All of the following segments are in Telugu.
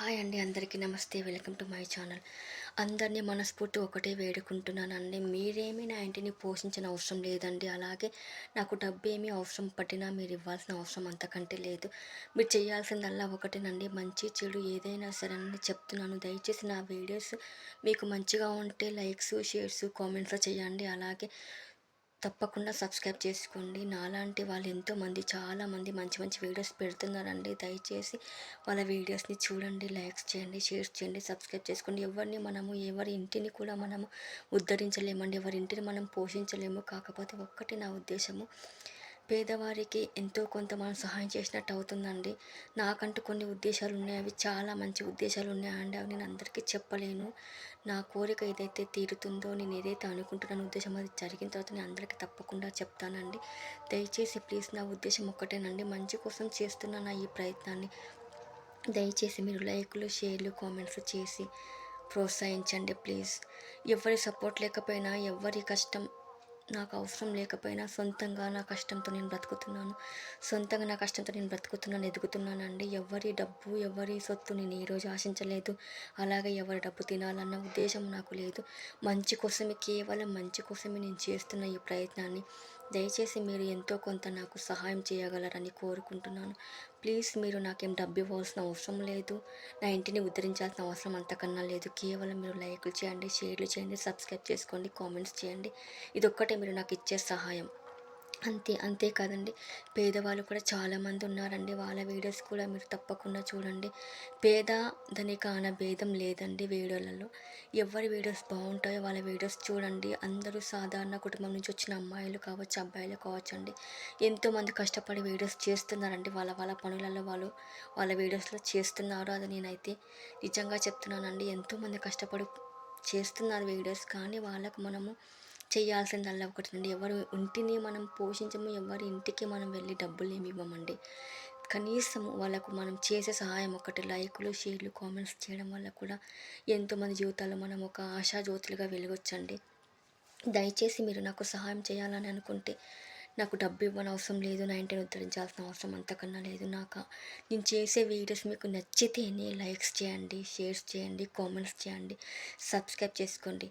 హాయ్ అండి అందరికీ నమస్తే. Welcome to my channel. అందరినీ మనస్ఫూర్తి ఒకటే వేడుకుంటున్నానండి. మీరేమీ నా ఇంటిని పోషించిన అవసరం లేదండి. అలాగే నాకు డబ్బు ఏమీ అవసరం పట్టినా మీరు ఇవ్వాల్సిన అవసరం అంతకంటే లేదు. మీరు చేయాల్సిందల్లా ఒకటేనండి. మంచి చెడు ఏదైనా సరే అని చెప్తున్నాను. దయచేసి నా వీడియోస్ మీకు మంచిగా ఉంటే లైక్స్ షేర్స్ కామెంట్స్ చేయండి. అలాగే తప్పకుండా సబ్స్క్రైబ్ చేసుకోండి. నాలాంటి వాళ్ళు ఎంతోమంది చాలామంది మంచి మంచి వీడియోస్ పెడుతున్నారండి. దయచేసి వాళ్ళ వీడియోస్ని చూడండి లైక్స్ చేయండి షేర్ చేయండి సబ్స్క్రైబ్ చేసుకోండి. ఎవరిని మనము ఎవరి ఇంటిని కూడా మనము ఉద్ధరించలేమండి. ఎవరి ఇంటిని మనం పోషించలేము. కాకపోతే ఒక్కటి నా ఉద్దేశము పేదవారికి ఎంతో కొంత మనం సహాయం చేసినట్టు అవుతుందండి. నాకంటూ కొన్ని ఉద్దేశాలు ఉన్నాయి అవి చాలా మంచి ఉద్దేశాలు ఉన్నాయండి అవి నేను అందరికీ చెప్పలేను. నా కోరిక ఏదైతే తీరుతుందో నేను ఏదైతే అనుకుంటున్నాను ఉద్దేశం అది జరిగిన తర్వాత నేను అందరికీ తప్పకుండా చెప్తానండి. దయచేసి ప్లీజ్ నా ఉద్దేశం ఒక్కటేనండి. మంచి కోసం చేస్తున్న నా ఈ ప్రయత్నాన్ని దయచేసి మీరు లైక్లు షేర్లు కామెంట్స్ చేసి ప్రోత్సహించండి ప్లీజ్. ఎవరి సపోర్ట్ లేకపోయినా ఎవరి కష్టం నాకు అవసరం లేకపోయినా సొంతంగా నా కష్టంతో నేను బ్రతుకుతున్నాను. సొంతంగా నా కష్టంతో నేను బ్రతుకుతున్నాను ఎదుగుతున్నానండి. ఎవరి డబ్బు ఎవరి సొత్తు నేను ఈరోజు ఆశించలేదు. అలాగే ఎవరి డబ్బు తినాలన్న ఉద్దేశం నాకు లేదు. మంచి కోసమే కేవలం మంచి కోసమే నేను చేస్తున్న ఈ ప్రయత్నాన్ని దయచేసి మీరు ఎంతో కొంత నాకు సహాయం చేయగలరని కోరుకుంటున్నాను. ప్లీజ్ మీరు నాకేం డబ్బు ఇవ్వాల్సిన అవసరం లేదు. నా ఇంటిని ఉద్ధరించాల్సిన అవసరం అంతకన్నా లేదు. కేవలం మీరు లైక్లు చేయండి షేర్లు చేయండి సబ్స్క్రైబ్ చేసుకోండి కామెంట్స్ చేయండి. ఇదొక్కటే మీరు నాకు ఇచ్చే సహాయం. అంతే అంతేకాదండి పేదవాళ్ళు కూడా చాలామంది ఉన్నారండి. వాళ్ళ వీడియోస్ కూడా మీరు తప్పకుండా చూడండి. పేద ధనిక అనే భేదం లేదండి వీడియోలలో. ఎవరి వీడియోస్ బాగుంటాయో వాళ్ళ వీడియోస్ చూడండి. అందరూ సాధారణ కుటుంబం నుంచి వచ్చిన అమ్మాయిలు కావచ్చు అబ్బాయిలు కావచ్చు అండి. ఎంతోమంది కష్టపడి వీడియోస్ చేస్తున్నారండి. వాళ్ళ వాళ్ళ పనులలో వాళ్ళు వాళ్ళ వీడియోస్లో చేస్తున్నారు అది నేనైతే నిజంగా చెప్తున్నానండి. ఎంతోమంది కష్టపడి చేస్తున్నారు వీడియోస్. కానీ వాళ్ళకు మనము చేయాల్సిందల్లా ఒకటి ఎవరు ఇంటిని మనం పోషించము ఎవరి ఇంటికి మనం వెళ్ళి డబ్బులు ఏమి ఇవ్వమండి. కనీసం వాళ్ళకు మనం చేసే సహాయం ఒకటి లైకులు షేర్లు కామెంట్స్ చేయడం వల్ల కూడా ఎంతోమంది జీవితాల్లో మనం ఒక ఆశా జ్యోతులుగా దయచేసి మీరు నాకు సహాయం చేయాలని అనుకుంటే నాకు డబ్బు ఇవ్వని అవసరం లేదు నా ఇంటిని ఉద్ధరించాల్సిన అవసరం అంతకన్నా లేదు. నాకు నేను చేసే వీడియోస్ మీకు నచ్చితేనే లైక్స్ చేయండి షేర్స్ చేయండి కామెంట్స్ చేయండి సబ్స్క్రైబ్ చేసుకోండి.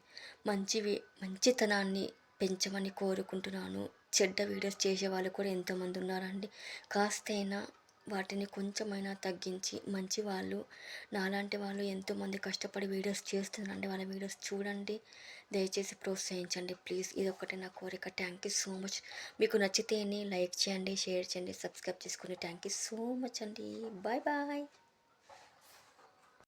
మంచి మంచితనాన్ని పెంచమని కోరుకుంటున్నాను. చెడ్డ వీడియోస్ చేసే వాళ్ళు కూడా ఎంతోమంది ఉన్నారండి. కాస్తైనా వాటిని కొంచెమైనా తగ్గించి మంచి వాళ్ళు నాలాంటి వాళ్ళు ఎంతోమంది కష్టపడి వీడియోస్ చేస్తున్నారండి వాళ్ళ వీడియోస్ చూడండి. దయచేసి ప్రోత్సహించండి ప్లీజ్. ఇది ఒకటి నా కోరిక. థ్యాంక్ యూ సో మచ్ మీకు నచ్చితేనే లైక్ చేయండి షేర్ చేయండి సబ్స్క్రైబ్ చేసుకోండి థ్యాంక్ యూ సో మచ్ అండి. Bye bye